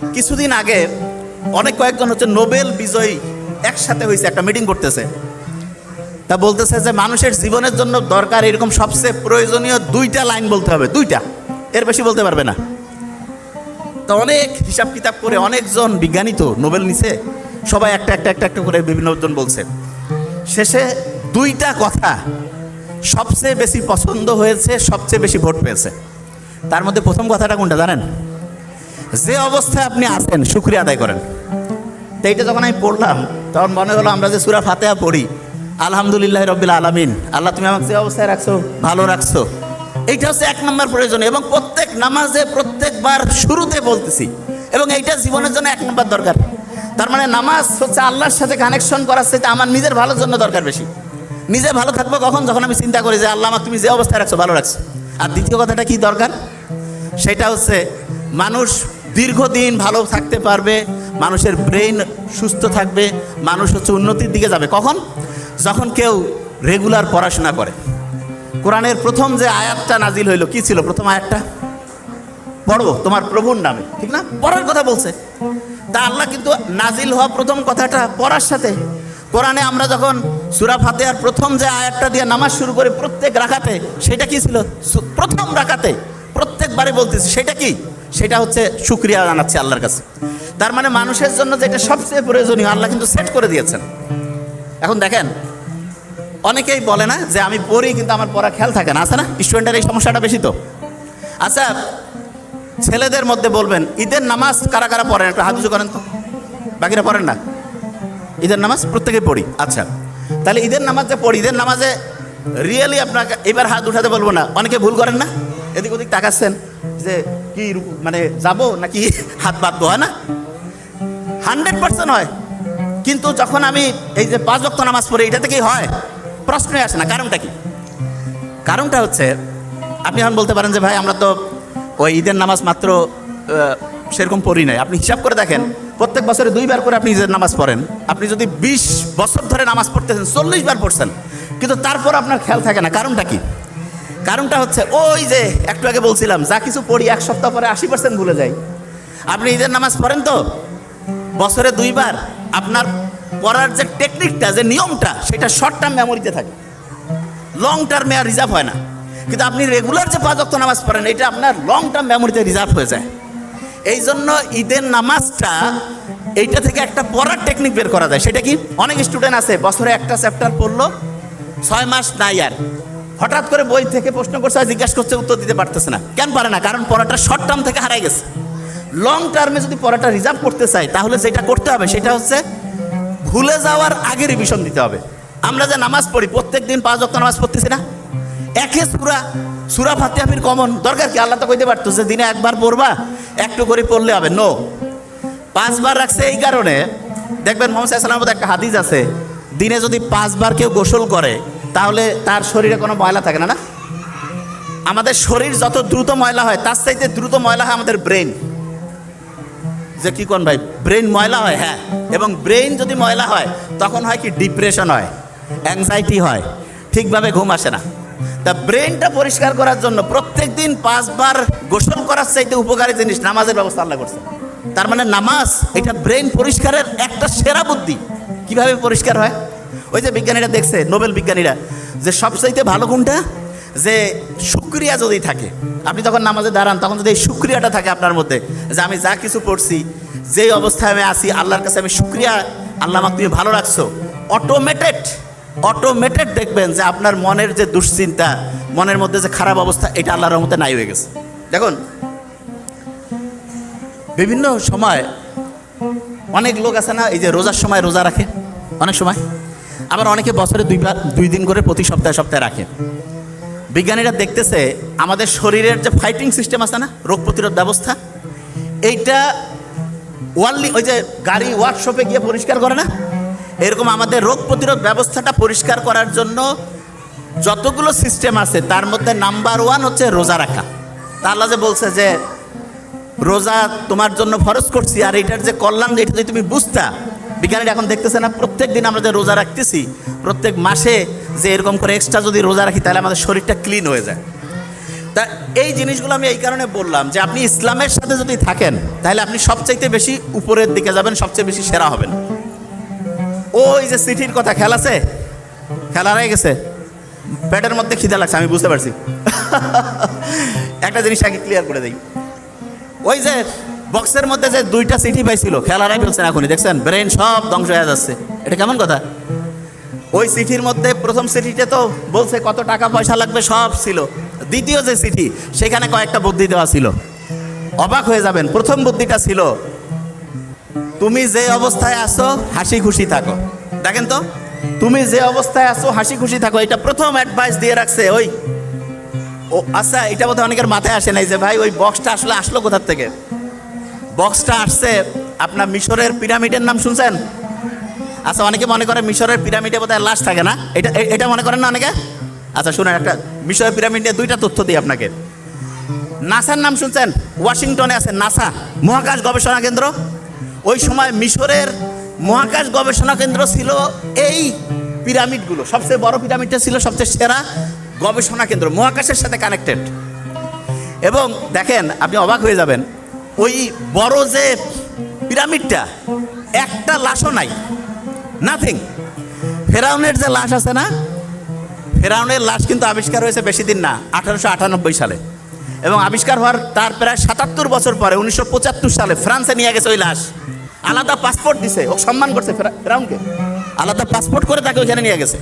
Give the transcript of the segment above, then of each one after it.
কিছুদিন আগে অনেক কয়েকজন হচ্ছে নোবেল বিজয়ী একসাথে হয়েছে একটা মিটিং করতেছে। তা বলতেছে যে মানুষের জীবনের জন্য দরকার এরকম সবচেয়ে প্রয়োজনীয় দুইটা লাইন বলতে হবে, দুইটা। এর বেশি বলতে পারবে না। তো অনেক হিসাব কিতাব করে অনেকজন বিজ্ঞানী তো নোবেল নিছে, সবাই একটা একটা একটা একটা করে বিভিন্ন জন বলছে। শেষে দুইটা কথা সবচেয়ে বেশি পছন্দ হয়েছে, সবচেয়ে বেশি ভোট পেয়েছে। তার মধ্যে প্রথম কথাটা কোনটা জানেন? যে অবস্থায় আপনি আছেন, শুক্রিয়া আদায় করেন। তো এইটা যখন আমি পড়লাম, তখন মনে হলো আমরা যে সুরা ফাতেহা পড়ি, আলহামদুলিল্লাহ রবিল আলমিন, আল্লাহ তুমি আমাকে যে অবস্থায় রাখছো, ভালো রাখছো। এইটা হচ্ছে এক নম্বর প্রয়োজন এবং প্রত্যেক নামাজে প্রত্যেকবার শুরুতে বলতেছি, এবং এইটা জীবনের জন্য এক নম্বর দরকার। তার মানে নামাজ হচ্ছে আল্লাহর সাথে কানেকশন করার সাথে আমার নিজের ভালোর জন্য দরকার বেশি। নিজে ভালো থাকব কখন? যখন আমি চিন্তা করি যে আল্লাহ আমাকে তুমি যে অবস্থায় রাখছো, ভালো রাখছো। আর দ্বিতীয় কথাটা কি দরকার? সেটা হচ্ছে মানুষ দীর্ঘদিন ভালো থাকতে পারবে, মানুষের ব্রেন সুস্থ থাকবে, মানুষ হচ্ছে উন্নতির দিকে যাবে। কখন? যখন কেউ রেগুলার পড়াশোনা করে। কোরআনের প্রথম যে আয়াতটা নাজিল হইল, কি ছিল প্রথম আয়াতটা? পড়ো তোমার প্রভুর নামে, ঠিক না? পড়ার কথা বলছে। তা আল্লাহ কিন্তু নাজিল হওয়া প্রথম কথাটা পড়ার সাথে। কোরআনে আমরা যখন সুরা ফাতেহার প্রথম যে আয়াতটা দিয়ে নামাজ শুরু করে, প্রত্যেক রাখাতে সেটা কি ছিল? প্রথম রাখাতে প্রত্যেকবারে বলতেছি, সেটা কি? সেটা হচ্ছে শুক্রিয়া জানাচ্ছে আল্লাহর কাছে। তার মানে মানুষের জন্য যেটা সবচেয়ে প্রয়োজনীয়, আল্লাহ কিন্তু সেট করে দিয়েছেন। এখন দেখেন, অনেকেই বলে না যে আমি পড়ি কিন্তু আমার পড়া খেয়াল থাকে না। আছে না? স্টুডেন্টের এই সমস্যাটা বেশি তো। আচ্ছা ছেলেদের মধ্যে বলবেন, ঈদের নামাজ কারা কারা পড়েন? একটু উঁচু করেন তো। বাকিরা পড়েন না? ঈদের নামাজ প্রত্যেকেই পড়ি। আচ্ছা তাহলে ঈদের নামাজ পড়ি। ঈদের নামাজে রিয়েলি আপনাকে এবার হাত উঠাতে বলব না। অনেকে ভুল করেন না? এদিক ওদিক তাকাচ্ছেন। যে কি মানে যাব নাকি হাত বাঁধবো হয় না? হান্ড্রেড পার্সেন্ট হয়। কিন্তু যখন আমি এই যে পাঁচ বক্ত নামাজ পড়ি, এটা থেকেই হয়। প্রশ্নই আসে না, কারণটা কি? কারণটা হচ্ছে, আপনি এখন বলতে পারেন যে, ভাই, আমরা তো ওই ঈদের নামাজ মাত্র সেরকম পড়ি নাই। আপনি হিসাব করে দেখেন, প্রত্যেক বছরে দুইবার করে আপনি ঈদের নামাজ পড়েন। আপনি যদি বিশ বছর ধরে নামাজ পড়তেছেন, চল্লিশ বার পড়ছেন, কিন্তু তারপর আপনার খেয়াল থাকে না। কারণটা কি? কারণটা হচ্ছে ওই যে একটু আগে বলছিলাম, যা কিছু পড়ি এক সপ্তাহ পরে আশি পার্সেন্ট ভুলে যাই। আপনি ঈদের নামাজ পড়েন তো? বছরে দুইবার। আপনার পড়ার যে টেকনিকটা যে নিয়মটা, সেটা শর্ট টার্ম মেমোরিতে থাকে। লং টার্মে আর রিজার্ভ হয় না। কিন্তু আপনি রেগুলার যে পাঁচ নামাজ পড়েন, এটা আপনার লং টার্ম মেমোরিতে রিজার্ভ হয়ে যায়। এই জন্য ঈদের নামাজটা এইটা থেকে একটা পড়ার টেকনিক বের করা যায়। সেটা কি? অনেক স্টুডেন্ট আছে, বছরে একটা চ্যাপ্টার পড়ল, ছয় মাস নাই আর। হঠাৎ করে বই থেকে প্রশ্ন করছে, আর জিজ্ঞাসা করছে, উত্তর দিতে পারতেছে না। কেন পারে না? কারণ পড়াটা শর্ট টার্ম থেকে হারাই গেছে। লং টার্মে যদি পড়াটা রিজার্ভ করতে চাই তাহলে যেটা করতে হবে, সেটা হচ্ছে ভুলে যাওয়ার আগে রিভিশন দিতে হবে। আমরা যে নামাজ পড়ি, প্রত্যেক দিন পাঁচ অক্ট নামাজ পড়তেছি না? একে সুরা সুরা ফাতিহাফির কমন। দরকার কি? আল্লাহ তো কইতে পারতো যে দিনে একবার পড়বা, একটু করে পড়লে হবে। নো পাঁচবার রাখছে এই কারণে। দেখবেন মোহাম্মদ সাল্লামের মধ্যে একটা হাদিস আছে, দিনে যদি পাঁচবার কেউ গোসল করে তাহলে তার শরীরে কোনো ময়লা থাকে না না? আমাদের শরীর যত দ্রুত ময়লা হয়, তার চাইতে দ্রুত ময়লা হয় আমাদের ব্রেন। যে কি কোন ভাই? ব্রেন ময়লা হয় হ্যাঁ। এবং ব্রেন যদি ময়লা হয়, তখন হয় কি? ডিপ্রেশন হয় অ্যাংজাইটি হয়, ঠিকভাবে ঘুম আসে না। তা ব্রেনটা পরিষ্কার করার জন্য প্রত্যেক দিন পাঁচবার গোসল করার চাইতে উপকারী জিনিস নামাজের ব্যবস্থা আল্লাহ করছে। তার মানে নামাজ, এটা ব্রেন পরিষ্কারের একটা সেরা বুদ্ধি। কীভাবে পরিষ্কার হয়? ওই যে বিজ্ঞানীরা দেখছে, নোবেল বিজ্ঞানীরা, যে সবচাইতে ভালো কোনটা? যে শুক্রিয়া যদি থাকে, আপনি যখন নামাজে দাঁড়ান, তখন যদি এই শুক্রিয়াটা থাকে আপনার মধ্যে, যে আমি যা কিছু পড়ছি, যেই অবস্থায় আমি আছি, আল্লাহর কাছে আমি শুক্রিয়া আল্লাহ আমাকে তুমি ভালো রাখছো অটোমেটেড অটোমেটেড দেখবেন যে আপনার মনের যে দুশ্চিন্তা, মনের মধ্যে যে খারাপ অবস্থা, এটা আল্লাহর রহমতে নাই হয়ে গেছে। দেখুন, বিভিন্ন সময় অনেক লোক আছে না, এই যে রোজার সময় রোজা রাখে? অনেক সময়? আবার অনেকে বছরে দুইবার দুই দিন করে প্রতি সপ্তাহে সপ্তাহে রাখে। বিজ্ঞানীরা দেখতেছে আমাদের শরীরের যে ফাইটিং সিস্টেম আছে না, রোগ প্রতিরোধ ব্যবস্থা, এইটা ওয়ার্লি ওই যে গাড়ি ওয়ার্কশপে গিয়ে পরিষ্কার করে না? এরকম আমাদের রোগ প্রতিরোধ ব্যবস্থাটা পরিষ্কার করার জন্য যতগুলো সিস্টেম আছে, তার মধ্যে নাম্বার ওয়ান হচ্ছে রোজা রাখা। তা আল্লাহ যে বলছে যে, রোজা তোমার জন্য ফরজ করছি, আর এটার যে কল্যাণ, এটা যদি তুমি বুঝতা বিজ্ঞানীরা এখন দেখতেছে না, প্রত্যেক দিন আমরা যে রোজা রাখতেছি, প্রত্যেক মাসে যে এরকম করে এক্সট্রা যদি রোজা রাখি, তাহলে আমাদের শরীরটা ক্লিন হয়ে যায়। তা এই জিনিসগুলো আমি এই কারণে বললাম যে আপনি ইসলামের সাথে যদি থাকেন, তাহলে আপনি সবচাইতে বেশি উপরের দিকে যাবেন, সবচেয়ে বেশি সেরা হবেন। ওই যে সিটির কথা খেল আছে? খেলা হয়ে গেছে? পেটের মধ্যে খিদে লাগছে, আমি বুঝতে পারছি। একটা জিনিস আগে ক্লিয়ার করে দিই। ওই যে বক্সের মধ্যে যে দুইটা সিটি পাইছিল খেলারাই ফেলছেন এখনই, দেখছেন? ব্রেন সব ধ্বংস হয়ে যাচ্ছে। এটা কেমন কথা? ওই সিটির মধ্যে প্রথম সিটিতে তো বলছে কত টাকা পয়সা লাগবে, সব ছিল। দ্বিতীয় যে সিটি সেখানে কয়েকটা বুদ্ধি দেওয়া ছিল। অবাক হয়ে যাবেন, প্রথম বুদ্ধিটা ছিল, তুমি যে অবস্থায় আছো, হাসি খুশি থাকো। দেখেন তো, তুমি যে অবস্থায় আছো, হাসি খুশি থাকো। এটা প্রথম অ্যাডভাইস দিয়ে রাখছে, ওই। ও আচ্ছা এটা বোধহয় অনেকের মাথায় আসে নাই যে, ভাই, ওই বক্সটা আসলে আসলো কোথার থেকে? বক্সটা আসছে, আপনার মিশরের পিরামিডের নাম শুনছেন? আচ্ছা অনেকে মনে করে মিশরের পিরামিডে বোধহয় লাশ থাকে না। এটা এটা মনে করেন না অনেকে? আচ্ছা শুনেন একটা, মিশরের পিরামিড দুইটা তথ্য দিই আপনাকে। নাসার নাম শুনছেন? ওয়াশিংটনে আছে নাসা, মহাকাশ গবেষণা কেন্দ্র। ওই সময় মিশরের মহাকাশ গবেষণা কেন্দ্র ছিল এই পিরামিডগুলো। সবচেয়ে বড় পিরামিডটা ছিল সবচেয়ে সেরা গবেষণা কেন্দ্র, মহাকাশের সাথে কানেক্টেড এবং দেখেন, আপনি অবাক হয়ে যাবেন ওই বড় যে পিরামিডটা, একটা লাশও নাই নাথিং ফেরাউনের যে লাশ আছে না, ফেরাউনের লাশ কিন্তু আবিষ্কার হয়েছে বেশি দিন না, আঠারোশো আটানব্বই সালে। এবং আবিষ্কার হওয়ার তার প্রায় সাতাত্তর বছর পরে, উনিশশো পঁচাত্তর সালে ফ্রান্সে নিয়ে গেছে ওই লাশ। আলাদা পাসপোর্ট দিছে, ও সম্মান করছে ফেরা- ফেরাউনকে। আলাদা পাসপোর্ট করে তাকে ওইখানে নিয়ে গেছে।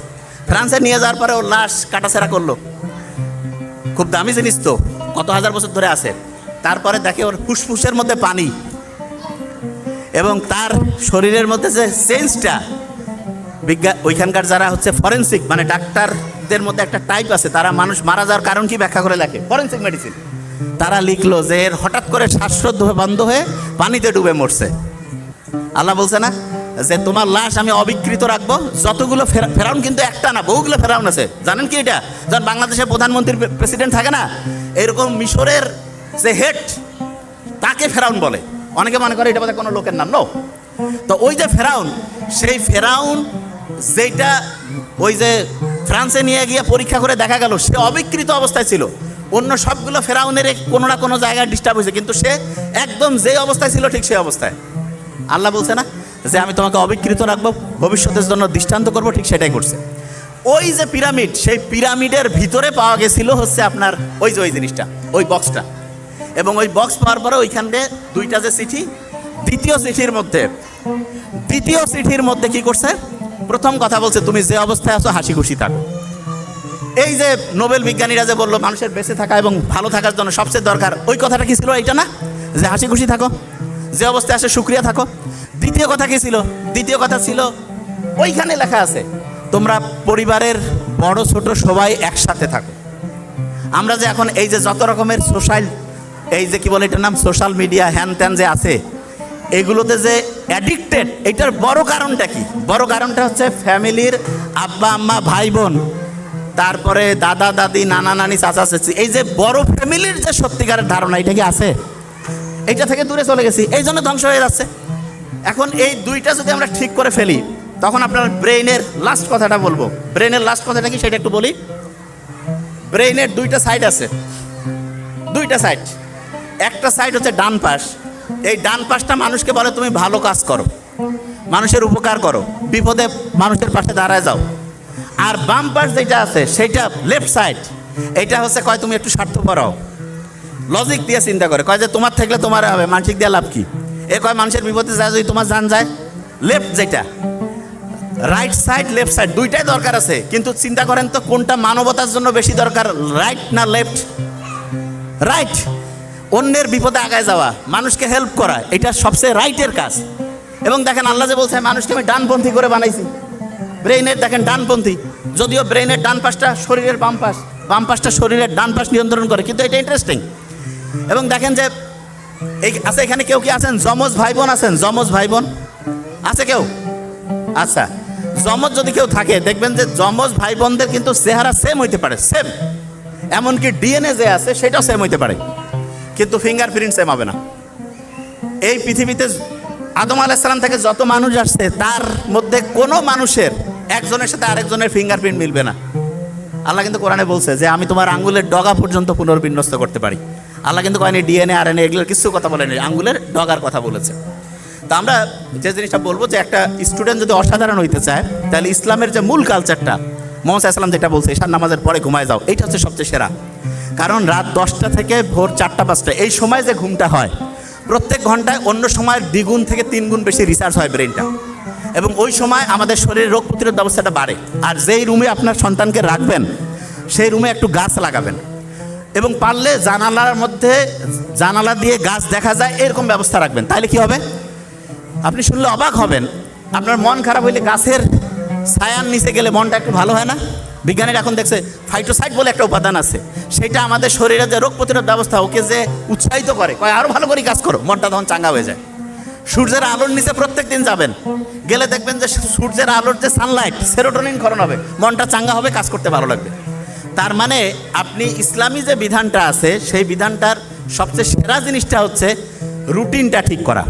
ফ্রান্সে নিয়ে যাওয়ার পরে ওর লাশ কাটাছেড়া করল। খুব দামি জিনিস তো, কত হাজার বছর ধরে আছে। তারপরে দেখে ওর ফুসফুসের মধ্যে পানি। এবং তার শরীরের মধ্যে যে সেন্সটা বিজ্ঞান ওইখানকার যারা হচ্ছে ফরেন্সিক মানে ডাক্তারদের মধ্যে একটা টাইপ আছে, তারা মানুষ মারা যাওয়ার কারণ কি ব্যাখ্যা করে লেখে? ফরেন্সিক মেডিসিন তারা লিখলো যে এর হঠাৎ করে শ্বাসরোধ বন্ধ হয়ে পানিতে ডুবে মরছে। আল্লাহ বলছে না যে তোমার লাশ আমি অবিকৃত রাখব, যতগুলো ফেরা- ফেরাউন কিন্তু একটা না, বহুগুলো ফেরাউন আছে। জানেন কি এটা? যখন বাংলাদেশের প্রধানমন্ত্রী প্রেসিডেন্ট থাকে না, এরকম মিশরের যে হেড, তাকে ফেরাউন বলে। অনেকে মনে করে এটা বোধহয় কোনো লোকের নাম, নো। তো ওই যে ফেরাউন, সেই ফেরাউন যেটা ওই যে ফ্রান্সে নিয়ে গিয়ে পরীক্ষা করে দেখা গেল, সে অবিকৃত অবস্থায় ছিল। অন্য সবগুলো ফেরাউনের কোনো না কোনো জায়গায় ডিস্টার্ব হয়েছে, কিন্তু সে একদম যে অবস্থায় ছিল ঠিক সেই অবস্থায়। আল্লাহ বলছে না যে আমি তোমাকে অবিকৃত রাখব, ভবিষ্যতের জন্য দৃষ্টান্ত করব, ঠিক সেটাই করছে ওই যে পিরামিড, সেই পিরামিডের ভিতরে পাওয়া গেছিল হচ্ছে আপনার ওই যে ওই জিনিসটা, ওই বক্সটা এবং ওই বক্স পাওয়ার পরে ওইখানে দুইটা যে চিঠি, দ্বিতীয় চিঠির মধ্যে, দ্বিতীয় চিঠির মধ্যে কি করছে? প্রথম কথা বলছে, তুমি যে অবস্থায় আছো, হাসি খুশি থাকো। এই যে নোবেল বিজ্ঞানীরা যে বলল, মানুষের বেঁচে থাকা এবং ভালো থাকার জন্য সবচেয়ে দরকার। ওই কথাটা কি ছিল এইটা না? যে হাসি খুশি থাকো, যে অবস্থায় আসে সুক্রিয়া থাকো। দ্বিতীয় কথা কি ছিল? দ্বিতীয় কথা ছিল, ওইখানে লেখা আছে, তোমরা পরিবারের বড় ছোট সবাই একসাথে থাকো। আমরা যে এখন এই যে যত রকমের সোশ্যাল এই যে কি বলে এটার নাম? সোশ্যাল মিডিয়া হ্যান ত্যান যে আছে, এগুলোতে যে অ্যাডিক্টেড এটার বড় কারণটা কি? বড় কারণটা হচ্ছে ফ্যামিলির আব্বা, আম্মা, ভাই, বোন, তারপরে দাদা, দাদি, নানা, নানি, চাচা, চাচি, এই যে বড় ফ্যামিলির যে সত্যিকারের ধারণা, এটা কি আছে? এইটা থেকে দূরে চলে গেছি, এই জন্য ধ্বংস হয়ে যাচ্ছে। এখন এই দুইটা যদি আমরা ঠিক করে ফেলি, তখন আপনার ব্রেইনের লাস্ট কথাটা বলব। ব্রেইনের লাস্ট কথাটা কি? সেটা একটু বলি। ব্রেইনের দুইটা সাইড আছে। দুইটা সাইড একটা সাইড হচ্ছে ডান পাশ। এই ডান পাশটা মানুষকে বলে, তুমি ভালো কাজ করো। মানুষের উপকার করো। বিপদে মানুষের পাশে দাঁড়ায় যাও। আর বাম পাশ যেটা আছে, সেটা লেফট সাইড এটা হচ্ছে, কয়, তুমি একটু স্বার্থপর হও। লজিক দিয়ে চিন্তা করে, কয় যে, তোমার থাকলে তোমার হবে, মানসিক দিয়ে লাভ কি? এ কয়, মানুষের বিপদে যায়, যদি তোমার জান যায়। লেফট যেটা। রাইট সাইড লেফট সাইড দুইটাই দরকার আছে। কিন্তু চিন্তা করেন তো, কোনটা মানবতার জন্য বেশি দরকার রাইট না লেফট রাইট অন্যের বিপদে আগায় যাওয়া, মানুষকে হেল্প করা, এটা সবচেয়ে রাইটের কাজ। এবং দেখেন আল্লাহ যে বলছে মানুষকে আমি ডানপন্থী করে বানাইছি। ব্রেইনের দেখেন, ডানপন্থী। যদিও ব্রেইনের ডান পাশটা শরীরের বাম পাশ, বাম পাশটা শরীরের ডান পাশ নিয়ন্ত্রণ করে, কিন্তু এটা ইন্টারেস্টিং এবং দেখেন যে, এই আচ্ছা এখানে কেউ কি আছেন? যমজ ভাই বোন আছেন? যমজ ভাই বোন আছে কেউ? আচ্ছা যমজ যদি কেউ থাকে, দেখবেন যে যমজ ভাই বোনদের কিন্তু চেহারা সেম হইতে পারে সেম এমনকি ডিএনএ যে আছে, সেটাও সেম হইতে পারে। কিন্তু ফিঙ্গারপ্রিন্ট সেম হবে না। এই পৃথিবীতে আদম আলাইসালাম থেকে যত মানুষ আসছে, তার মধ্যে কোনো মানুষের একজনের সাথে আরেকজনের ফিঙ্গারপ্রিন্ট মিলবে না। আল্লাহ কিন্তু কোরআনে বলছে যে, আমি তোমার আঙ্গুলের ডগা পর্যন্ত পুনর্বিন্যস্ত করতে পারি। আল্লাহ কিন্তু কয়নি, ডিএনএ আর এনএ এগুলোর কিছু কথা বলেনি, আঙ্গুলের ডগার কথা বলেছে। তা আমরা যে জিনিসটা বলব যে, একটা স্টুডেন্ট যদি অসাধারণ হইতে চায়, তাহলে ইসলামের যে মূল কালচারটা মোহাম্মদ ইসলাম যেটা বলছে ঈশান নামাজের পরে ঘুমায় যাও, এইটা হচ্ছে সবচেয়ে সেরা। কারণ রাত দশটা থেকে ভোর চারটা, পাঁচটা, এই সময় যে ঘুমটা হয়, প্রত্যেক ঘন্টায় অন্য সময়ের দ্বিগুণ থেকে তিন গুণ বেশি রিসার্চ হয় ব্রেনটা এবং ওই সময় আমাদের শরীরের রোগ প্রতিরোধ ব্যবস্থাটা বাড়ে। আর যেই রুমে আপনার সন্তানকে রাখবেন, সেই রুমে একটু গাছ লাগাবেন। এবং পারলে জানালার মধ্যে, জানালা দিয়ে গাছ দেখা যায়, এরকম ব্যবস্থা রাখবেন। তাহলে কি হবে? আপনি শুনলে অবাক হবেন। আপনার মন খারাপ হইলে গাছের ছায়ার নিচে গেলে মনটা একটু ভালো হয় না? বিজ্ঞানীরা এখন দেখছে ফাইটোসাইট বলে একটা উপাদান আছে। সেটা আমাদের শরীরে যে রোগ প্রতিরোধ ব্যবস্থা, ওকে যে উৎসাহিত করে, কয় আরও ভালো করে কাজ করো, মনটা তখন চাঙ্গা হয়ে যায়। সূর্যের আলোর নিচে প্রত্যেক দিন যাবেন, গেলে দেখবেন যে সূর্যের আলোর যে সানলাইট সেরোটোনিন ক্ষরণ হবে, মনটা চাঙ্গা হবে, কাজ করতে ভালো লাগবে। তার মানে আপনি ইসলামী যে বিধানটা আছে, সেই বিধানটার সবচেয়ে সেরা জিনিসটা হচ্ছে রুটিনটা ঠিক করা।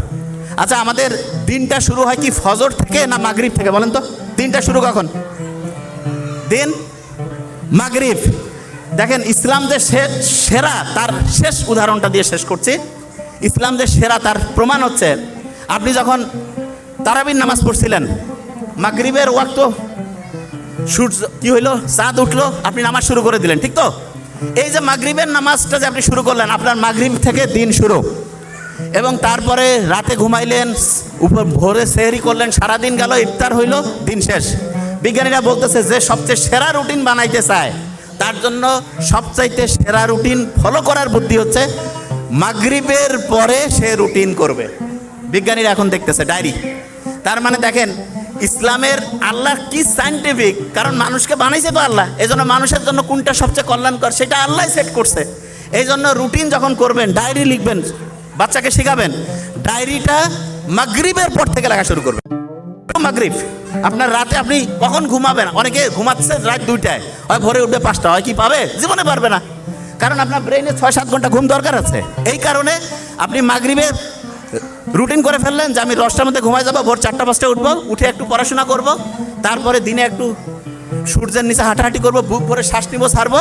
আচ্ছা আমাদের দিনটা শুরু হয় কি ফজর থেকে না মাগরিব থেকে বলেন তো? দিনটা শুরু কখন? দিন মাগরিব। দেখেন, ইসলাম যে সেরা তার শেষ উদাহরণটা দিয়ে শেষ করছি। ইসলাম যে সেরা তার প্রমাণ হচ্ছে, আপনি যখন তারাবির নামাজ পড়ছিলেন, মাগরিবের ওয়াক্ত সূর্য, কি হইল? চাঁদ উঠল, আপনি নামাজ শুরু করে দিলেন, ঠিক তো? এই যে মাগরিবের নামাজটা যে আপনি শুরু করলেন, আপনার মাগরিব থেকে দিন শুরু। এবং তারপরে রাতে ঘুমাইলেন, উপর ভোরে সেহরি করলেন, সারাদিন গেল, ইফতার হইল, দিন শেষ। বিজ্ঞানীরা বলতেছে যে সবচেয়ে সেরা রুটিন বানাইতে চায়, তার জন্য সবচাইতে সেরা রুটিন ফলো করার বুদ্ধি হচ্ছে মাগরিবের পরে সে রুটিন করবে। বিজ্ঞানীরা এখন দেখতেছে, ডায়েরি। তার মানে দেখেন, ইসলামের আল্লাহ কি সাইন্টিফিক কারণ মানুষকে বানাইছে তো আল্লাহ এই জন্য মানুষের জন্য কোনটা সবচেয়ে কল্যাণকর সেটা আল্লাহ সেট করছে। এই জন্য রুটিন যখন করবেন, ডায়েরি লিখবেন, বাচ্চাকে শেখাবেন, ডায়েরিটা মাগরিবের পর থেকে লেখা শুরু করবেন। মাগরিব। আপনার রাতে আপনি কখন ঘুমাবেন? অনেকে ঘুমাচ্ছে রাত দুইটায়। হয় ভোরে উঠবে পাঁচটা হয় কি পাবে? জীবনে পারবে না। কারণ আপনার ব্রেনে ছয় সাত ঘণ্টা ঘুম দরকার আছে। এই কারণে আপনি মাগরিবে রুটিন করে ফেললেন যে আমি দশটার মধ্যে ঘুমাই যাব, ভোর চারটা পাঁচটা উঠবো, উঠে একটু পড়াশোনা করব, তারপরে দিনে একটু সূর্যের নিচে হাঁটাহাঁটি করব, বুক ভরে শ্বাস নিব ছাড়বো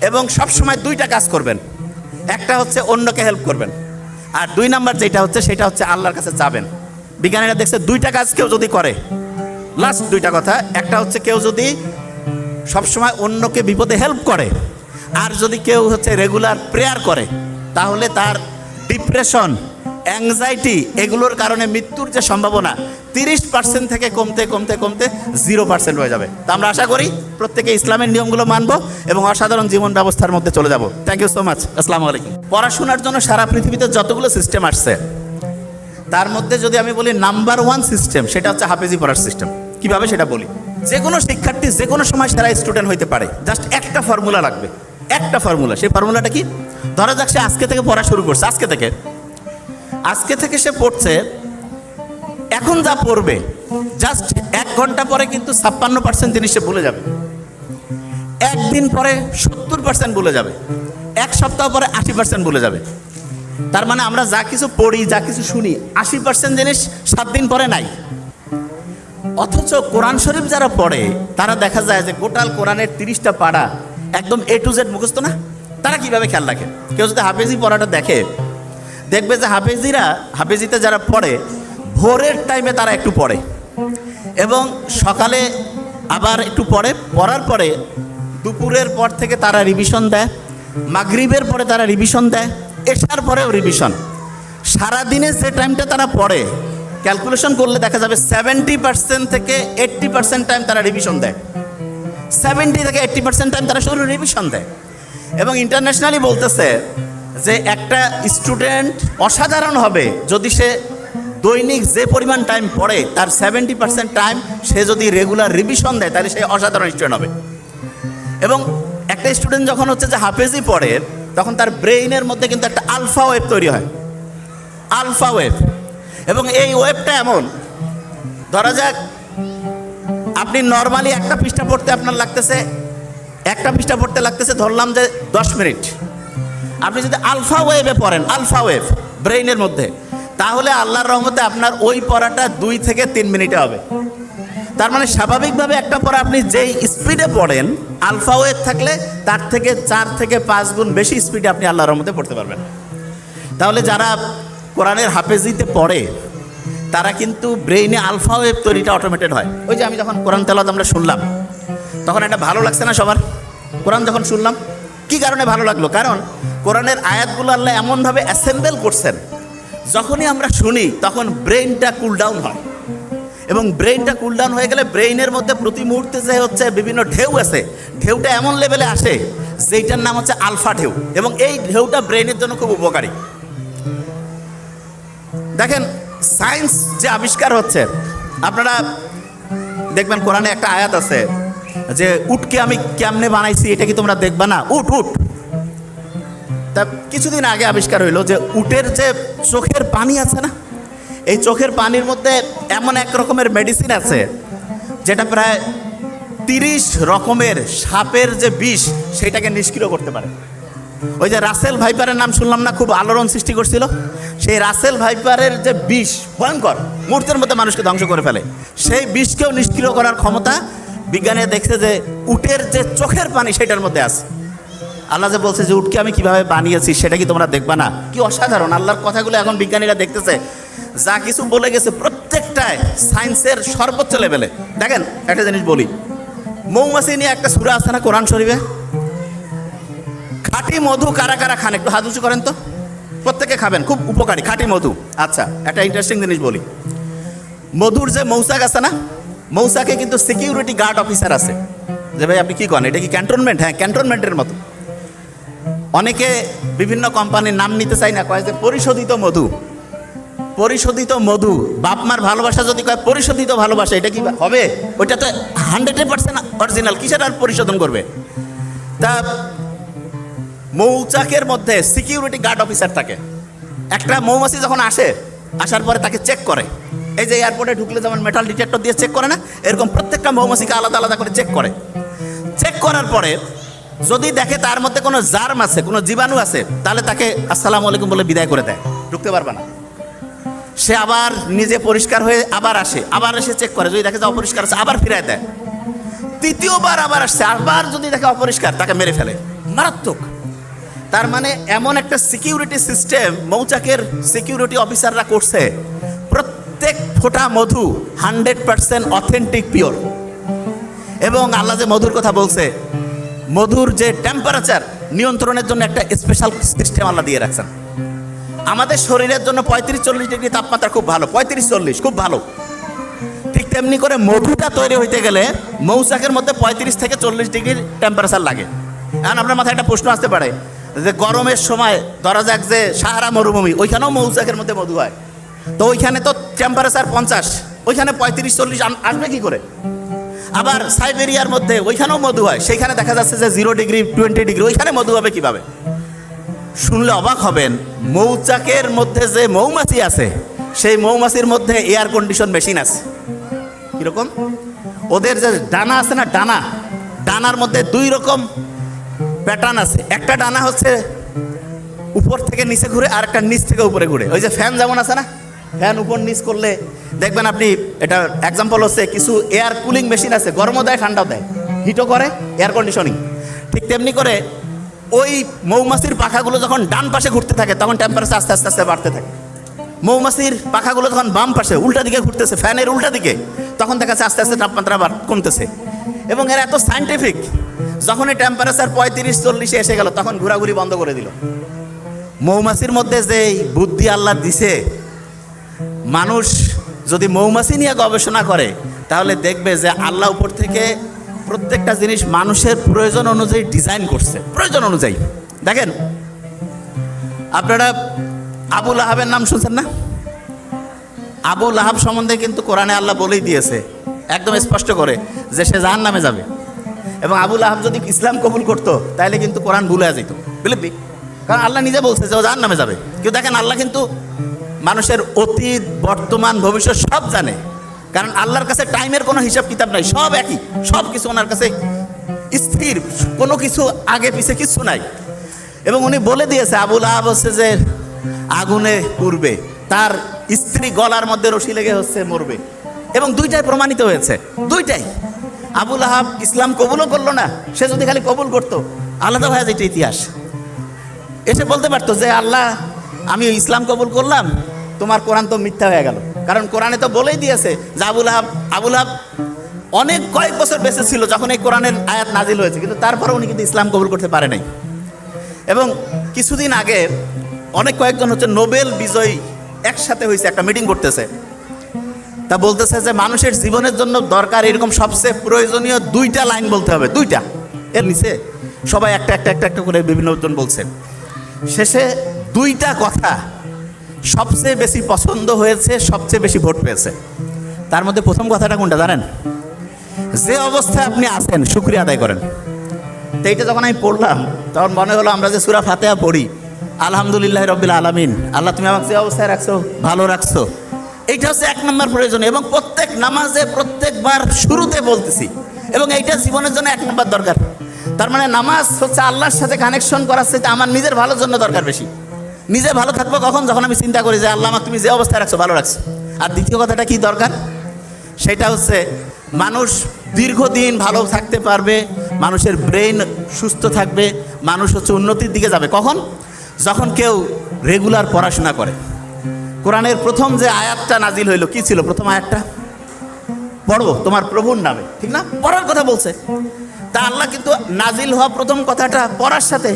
এবং সব সময় দুইটা কাজ করবেন। একটা হচ্ছে অন্যকে হেল্প করবেন। আর দুই নাম্বার যেটা হচ্ছে, সেটা হচ্ছে আল্লাহর কাছে যাবেন। বিজ্ঞানীরা দেখছে দুইটা কাজ কেউ যদি করে লাস্ট দুইটা কথা, একটা হচ্ছে কেউ যদি সবসময় অন্যকে বিপদে হেল্প করে, আর যদি কেউ হচ্ছে রেগুলার প্রেয়ার করে, তাহলে তার ডিপ্রেশন অ্যাংজাইটি এগুলোর কারণে মৃত্যুর যে সম্ভাবনা তিরিশ পার্সেন্ট থেকে কমতে কমতে কমতে জিরো পার্সেন্ট হয়ে যাবে। তা আমরা আশা করি প্রত্যেকে ইসলামের নিয়মগুলো মানব এবং অসাধারণ জীবন ব্যবস্থার মধ্যে চলে যাব। থ্যাংক ইউ সো মাচ আসসালামু আলাইকুম পড়াশোনার জন্য সারা পৃথিবীতে যতগুলো সিস্টেম আসছে, তার মধ্যে যদি আমি বলি নাম্বার ওয়ান সিস্টেম সেটা হচ্ছে হাফেজি পড়ার সিস্টেম কীভাবে সেটা বলি? যে কোনো শিক্ষার্থী যে কোনো সময় সেরা স্টুডেন্ট হইতে পারে। জাস্ট একটা ফর্মুলা লাগবে। একটা ফর্মুলা সেই ফর্মুলাটা কি? ধরা যাক সে আজকে থেকে পড়া শুরু করছে। আজকে থেকে। আজকে থেকে সে পড়ছে। এখন যা পড়বে জাস্ট এক ঘণ্টা পরে কিন্তু ছাপ্পান্ন পার্সেন্ট জিনিস সে ভুলে যাবে। একদিন পরে সত্তর পার্সেন্ট ভুলে যাবে। এক সপ্তাহ পরে আশি পার্সেন্ট ভুলে যাবে। তার মানে আমরা যা কিছু পড়ি, যা কিছু শুনি, আশি পার্সেন্ট জিনিস সাত দিন পরে নাই। অথচ কোরআন শরীফ যারা পড়ে, তারা দেখা যায় যে গোটাল কোরআনের তিরিশটা পাড়া একদম এ টু জেড মুখস্থ না? তারা কীভাবে খেয়াল রাখে? কেউ যদি হাফেজি পড়াটা দেখে, দেখবে যে হাফেজিরা, হাফেজিতে যারা পড়ে, ভোরের টাইমে তারা একটু পড়ে। এবং সকালে আবার একটু পড়ে, পড়ার পরে দুপুরের পর থেকে তারা রিভিশন দেয়, মাগরিবের পরে তারা রিভিশন দেয়, এশার পরেও রিভিশন সারাদিনে যে টাইমটা তারা পড়ে ক্যালকুলেশন করলে দেখা যাবে সেভেন্টি পার্সেন্ট থেকে এইট্টি পার্সেন্ট টাইম তারা রিভিশন দেয়। সেভেন্টি থেকে এইট্টি পার্সেন্ট টাইম তারা শুধু রিভিশন দেয়। এবং ইন্টারন্যাশনালি বলতেছে যে একটা স্টুডেন্ট অসাধারণ হবে যদি সে দৈনিক যে পরিমাণ টাইম পড়ে, তার সেভেন্টি পার্সেন্ট টাইম সে যদি রেগুলার রিভিশন দেয়, তাহলে সে অসাধারণ স্টুডেন্ট হবে। এবং একটা স্টুডেন্ট যখন হচ্ছে যে হাফেজি পড়ে, তখন তার ব্রেইনের মধ্যে কিন্তু একটা আলফা ওয়েভ তৈরি হয়। আলফা ওয়েভ এবং এই ওয়েবটা এমন। ধরা যাক, আপনি নর্মালি একটা পৃষ্ঠা পড়তে আপনার লাগতেছে, একটা পৃষ্ঠা পড়তে লাগতেছে, ধরলাম যে দশ মিনিট। আপনি যদি আলফা ওয়েভে পড়েন, আলফা ওয়েভ ব্রেইনের মধ্যে, তাহলে আল্লাহর রহমতে আপনার ওই পড়াটা দুই থেকে তিন মিনিটে হবে। তার মানে স্বাভাবিকভাবে একটা পর আপনি যেই স্পিডে পড়েন, আলফা ওয়েভ থাকলে তার থেকে চার থেকে পাঁচ গুণ বেশি স্পিডে আপনি আল্লাহর রহমতে পড়তে পারবেন। তাহলে যারা কোরআনের হাফেজিতে পড়ে, তারা কিন্তু ব্রেইনে আলফা ওয়েভ তৈরিটা অটোমেটেড হয়। ওই যে আমি যখন কোরআন তেলাওয়াত আমরা শুনলাম, তখন এটা ভালো লাগছে না সবার? কোরআন যখন শুনলাম, কি কারণে ভালো লাগল? কারণ কোরআনের আয়াতগুলো আল্লাহ এমনভাবে অ্যাসেম্বল করছেন, যখনই আমরা শুনি, তখন ব্রেইনটা কুল ডাউন হয়। এবং ব্রেইনটা কুল ডাউন হয়ে গেলে ব্রেইনের মধ্যে প্রতি মুহূর্তে যে হচ্ছে বিভিন্ন ঢেউ আছে, ঢেউটা এমন লেভেলে আসে, যেইটার নাম হচ্ছে আলফা ঢেউ। এবং এই ঢেউটা ব্রেইনের জন্য খুব উপকারী। দেখেন সায়েন্স যে আবিষ্কার হচ্ছে, আপনারা দেখবেন কোরআনে একটা আয়াত আছে যে উটকে আমি কেমনে বানাইছি, এটা কি তোমরা দেখবা না? উট উট তা কিছুদিন আগে আবিষ্কার হইল যে, উটের যে চোখের পানি আছে না, এই চোখের পানির মধ্যে এমন এক রকমের মেডিসিন আছে, যেটা প্রায় তিরিশ রকমের সাপের যে বিষ, সেটাকে নিষ্ক্রিয় করতে পারে। ওই যে রাসেল ভাইপারের নাম শুনলাম না, খুব আলোড়ন সৃষ্টি করছিল। সেই রাসেল ভাইপারের যে বিষ, ভয়ঙ্কর, মুহূর্তের মধ্যে মানুষকে ধ্বংস করে ফেলে। সেই বিষকেও নিষ্ক্রিয় করার ক্ষমতা বিজ্ঞানীরা দেখছে যে উটের যে চোখের পানি সেটার মধ্যে আছে। আল্লাহ যে বলছে যে, উটকে আমি কীভাবে বানিয়েছি সেটা কি তোমরা দেখবা না? কি অসাধারণ। আল্লাহর কথাগুলো এখন বিজ্ঞানীরা দেখতেছে। যা কিছু বলে গেছে প্রত্যেকটায় সায়েন্সের সর্বোচ্চ লেভেলে। দেখেন, একটা জিনিস বলি। মৌমাছি নিয়ে একটা সুরা আছে না, কোরআন শরীফে? খাঁটি মধু কারা কারা খান? একটু হাত উঁচু করেন তো। প্রত্যেকে খাবেন, খুব উপকারী, খাঁটি মধু। আচ্ছা একটা ইন্টারেস্টিং জিনিস বলি। মধুর যে মৌসাক আছে না মৌসাকে কিন্তু সিকিউরিটি গার্ড অফিসার আছে। যে ভাই, আপনি কি করেন? এটা কি ক্যান্টনমেন্ট হ্যাঁ ক্যান্টনমেন্টের মতো। অনেকে বিভিন্ন কোম্পানির নাম নিতে চাই না, কয় যে পরিশোধিত মধু। পরিশোধিত মধু, বাপ মার ভালোবাসা যদি কয় পরিশোধিত ভালোবাসা, এটা কি হবে? ওইটা তো হান্ড্রেড পার্সেন্ট অরিজিনাল কিসের আর পরিশোধন করবে? তা মৌচাকের মধ্যে সিকিউরিটি গার্ড অফিসার থাকে। একটা মৌমাছি যখন আসে, আসার পরে তাকে চেক করে। এই যে এয়ারপোর্টে ঢুকলে যেমন মেটাল ডিটেক্টর দিয়ে চেক করে না, এরকম প্রত্যেকটা মৌমাছিকে আলাদা আলাদা করে চেক করে। চেক করার পরে যদি দেখে তার মধ্যে কোনো জার্ম আছে, কোনো জীবাণু আছে, তাহলে তাকে আসসালামু আলাইকুম বলে বিদায় করে দেয়। ঢুকতে পারবে না। সে আবার নিজে পরিষ্কার হয়ে আবার আসে, আবার এসে চেক করে। যদি দেখে যে অপরিষ্কার আছে, আবার ফিরায় দেয়। তৃতীয়বার আবার আসছে আবার যদি দেখে অপরিষ্কার, তাকে মেরে ফেলে। মারাত্মক। তার মানে এমন একটা সিকিউরিটি সিস্টেম মৌচাকের সিকিউরিটি অফিসাররা করছে। প্রত্যেক ফোঁটা মধু হান্ড্রেড পার্সেন্ট অথেন্টিক পিওর এবং আল্লাহ যে মধুর কথা বলছে, মধুর যে টেম্পারেচার নিয়ন্ত্রণের জন্য একটা স্পেশাল সিস্টেম আল্লাহ দিয়ে রাখছেন। আমাদের শরীরের জন্য পঁয়ত্রিশ চল্লিশ ডিগ্রি তাপমাত্রা খুব ভালো, পঁয়ত্রিশ চল্লিশ, খুব ভালো। ঠিক তেমনি করে মধুটা তৈরি হইতে গেলে মৌচাকের মধ্যে পঁয়ত্রিশ থেকে চল্লিশ ডিগ্রির টেম্পারেচার লাগে। এখন আপনার মাথায় একটা প্রশ্ন আসতে পারে যে গরমের সময় ধরা যাক যে সাহারা মরুভূমি, ওইখানেও মৌচাকের মধ্যে মধু হয়। তো ওইখানে তো টেম্পারেচার পঞ্চাশ, ওইখানে পঁয়ত্রিশ, চল্লিশ আসবে কি করে? আবার সাইবেরিয়ার মধ্যে ওইখানেও মধু হয়, সেইখানে দেখা যাচ্ছে যে জিরো ডিগ্রি টোয়েন্টি ডিগ্রি ওইখানে মধু হবে কীভাবে? শুনলে অবাক হবেন, মৌচাকের মধ্যে যে মৌমাছি আছে, সেই মৌমাছির মধ্যে এয়ার কন্ডিশন মেশিন আছে। কীরকম? ওদের যে ডানা আছে না, ডানা, ডানার মধ্যে দুই রকম প্যাটার্ন আছে। একটা ডানা হচ্ছে উপর থেকে নিচে ঘুরে, আর একটা নিচ থেকে উপরে ঘুরে। ওই যে ফ্যান যেমন আছে না? ফ্যান উপর নিচ করলে, দেখবেন আপনি, এটা এক্সাম্পল হচ্ছে কিছু এয়ার কুলিং মেশিন আছে, গরমও দেয়, ঠান্ডাও দেয়। হিটও করে এয়ার কন্ডিশনিং ঠিক তেমনি করে ওই মৌমাছির পাখাগুলো যখন ডান পাশে ঘুরতে থাকে, তখন টেম্পারেচার আস্তে আস্তে আস্তে বাড়তে থাকে। মৌমাছির পাখাগুলো যখন বাম পাশে, উল্টা দিকে ঘুরতেছে, ফ্যানের উল্টা দিকে, তখন দেখা যাচ্ছে আস্তে আস্তে তাপমাত্রা কমতেছে। এবং এরা এত সাইন্টিফিক যখন এই টেম্পারেচার পঁয়ত্রিশ, চল্লিশে এসে গেল, তখন ঘোরাঘুরি বন্ধ করে দিল। মৌমাছির মধ্যে যে বুদ্ধি আল্লাহ দিছে, মানুষ যদি মৌমাছি নিয়ে গবেষণা করে, তাহলে দেখবে যে আল্লাহ উপর থেকে প্রত্যেকটা জিনিস মানুষের প্রয়োজন অনুযায়ী ডিজাইন করছে। প্রয়োজন অনুযায়ী। দেখেন, আপনারা আবুল আহাবের নাম শুনছেন না? আবুল আহাব সম্বন্ধে কিন্তু কোরআনে আল্লাহ বলেই দিয়েছে, একদম স্পষ্ট করে, যে সে জাহান নামে যাবে। এবং আবুল আহাব যদি ইসলাম কবুল করতো, তাহলে কিন্তু কোরআন ভুলে যেত। বুঝলি? কারণ আল্লাহ নিজে বলছে যে ও জাহান নামে যাবে। কেউ দেখেন আল্লাহ কিন্তু মানুষের অতীত, বর্তমান, ভবিষ্যৎ সব জানে। কারণ আল্লাহর কাছে টাইমের কোনো হিসাব কিতাব নাই, সব একই। সব কিছু ওনার কাছে স্থির, কোনো কিছু আগে পিছে কিছু নাই। এবং উনি বলে দিয়েছে, আবুল আহাব হচ্ছে যে, আগুনে পুড়বে। তার স্ত্রী গলার মধ্যে রশি লেগে হচ্ছে মরবে। এবং দুইটাই প্রমাণিত হয়েছে। দুইটাই। আবুল আহাব ইসলাম কবুলও করল না, সে যদি খালি কবুল করতো। আলাদা হয়ে যেত ইতিহাস। এসে বলতে পারতো যে, আল্লাহ আমি ইসলাম কবুল করলাম, তোমার কোরআন তো মিথ্যা হয়ে গেল। কারণ কোরআনে তো বলেই দিয়েছে যে, আবুল আহাব আবুল আহাব অনেক কয়েক বছর বেঁচে ছিল যখন এই কোরআনের আয়াত নাজিল হয়েছে, কিন্তু তারপরে উনি কিন্তু ইসলাম কবুল করতে পারে নাই। এবং কিছুদিন আগে অনেক কয়েকজন হচ্ছে নোবেল বিজয়ী একসাথে হয়েছে একটা মিটিং করতেছে। তা বলতেছে যে মানুষের জীবনের জন্য দরকার এরকম সবচেয়ে প্রয়োজনীয় দুইটা লাইন বলতে হবে, দুইটা। এর নিচে সবাই একটা একটা একটা একটা করে বিভিন্ন জন বলছে। শেষে দুইটা কথা সবচেয়ে বেশি পছন্দ হয়েছে, সবচেয়ে বেশি ভোট পেয়েছে। তার মধ্যে প্রথম কথাটা কোনটা জানেন? যে অবস্থায় আপনি আছেন, শুক্রিয়া আদায় করেন। তো এইটা যখন আমি পড়লাম, তখন মনে হলো আমরা যে সুরা ফাতেহা পড়ি, আলহামদুলিল্লাহ রবিল আলমিন, আল্লাহ তুমি আমাকে যে অবস্থায় রাখছো, ভালো রাখছো। এইটা হচ্ছে এক নম্বর প্রয়োজন এবং প্রত্যেক নামাজে প্রত্যেকবার শুরুতে বলতেছি এবং এইটা জীবনের জন্য এক নম্বর দরকার। তার মানে নামাজ হচ্ছে আল্লাহর সাথে কানেকশন করার সাথে আমার নিজের ভালোর জন্য দরকার বেশি। নিজে ভালো থাকব কখন? যখন আমি চিন্তা করি যে আল্লাহ আমাকে তুমি যে অবস্থায় রাখছো, ভালো রাখছো। আর দ্বিতীয় কথাটা কি দরকার? সেটা হচ্ছে মানুষ দীর্ঘদিন ভালো থাকতে পারবে, মানুষের ব্রেন সুস্থ থাকবে, মানুষ হচ্ছে উন্নতির দিকে যাবে। কখন? যখন কেউ রেগুলার পড়াশোনা করে। কোরআনের প্রথম যে আয়াতটা নাজিল হইল, কি ছিল প্রথম আয়াতটা? পড়ব, তোমার প্রভুর নামে, ঠিক না? পড়ার কথা বলছে। তা আল্লাহ কিন্তু নাজিল হওয়া প্রথম কথাটা পড়ার সাথে।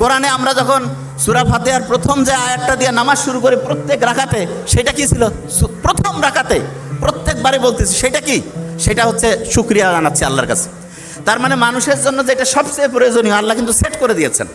কোরআনে আমরা যখন সুরা ফাতেহার প্রথম যে আয়াতটা দিয়ে নামাজ শুরু করে প্রত্যেক রাখাতে সেটা কি ছিল? প্রথম রাখাতে প্রত্যেকবারে বলতেছি, সেটা কি? সেটা হচ্ছে শুক্রিয়া জানাচ্ছি আল্লাহর কাছে। তার মানে মানুষের জন্য যেটা সবচেয়ে প্রয়োজনীয়, আল্লাহ কিন্তু সেট করে দিয়েছেন।